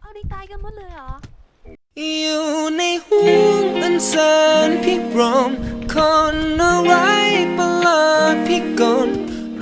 เอาดีตายกันหมดเลยเหรอ งอันแสนพิกรมคนอะไรประหลาดพิกล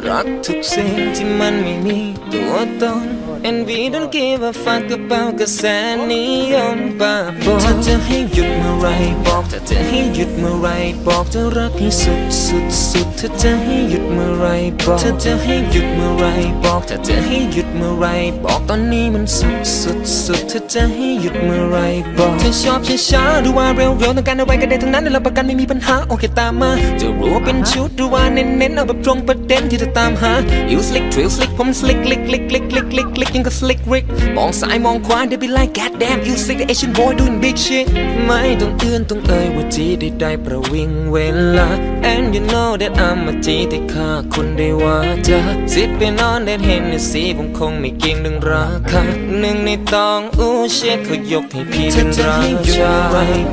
รักทุกสิ่งที่มันไม่มีตัวตน And we don't give a fuck about กระแสนิยมบ้าบอถ้าจะให้หยุดเมื่อไรบอกถ้าจะให้หยุดเมื่อไรบอกจะรักให้สุดสุดสุดถ้าจะให้หยุดเมื่อไรบอกถ้าจะให้หยุดเมื่อไรบอกถ้าจะให้หยุดเมื่อไรบอกตอนนี้มันสุดสุดสุดถ้าจะให้หยุดเมื่อไรบอกเธอชอบช้าๆหรือว่าเร็วๆต้องการอะไรก็ได้ทั้งนั้นเราประกันไม่มีปัญหาโอเคตามมาจะรู้ว่าเป็นชุดหรือว่าเน้นๆเอาแบบตรงประเด็นที่เธอตามหา You slick trill slick ผม slick lick lick lick lick lick lick ยังก็ slick rick มองซ้ายมองขวา they be like god damn you slick the Asian boy doing big shit ไม่ต้องเอื้อนต้องเอ่ยว่าจีได้ได้ประวิงเวลา and you know that I'm a G ที่ฆ่าคุณได้ว่าจะสิไปนอนเด็ดเห็นในสีผมคงไม่เก่งดึงราคาหนึ่งในตองอู้เช็ดเขายกให้พี่เป็นราชา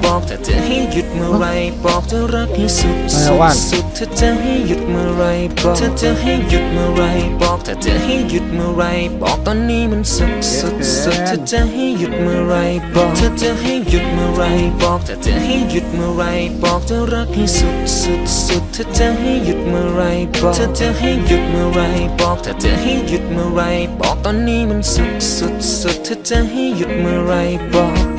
บอกถ้าจะให้หยุดเมื่อไรบอกจะรักให้สุดสุดสุดถ้าจะให้หยุดเมื่อไรบอกถ้าจะให้หยุดเมื่อไรบอกถ้าจะให้หยุดเมื่อไรบอกตอนนี้มันสุดสุดสุดเธอจะให้หยุดเมื่อไรบอกเธอจะให้หยุดเมื่อไรบอกเธอจะให้หยุดเมื่อไรบอกจะรักให้สุดสุดสุดเธอจะให้หยุดเมื่อไรบอกเธอจะให้หยุดเมื่อไรบอกเธอจะให้หยุดเมื่อไรบอกตอนนี้มันสุดสุดสุดเธอจะให้หยุดเมื่อไรบอก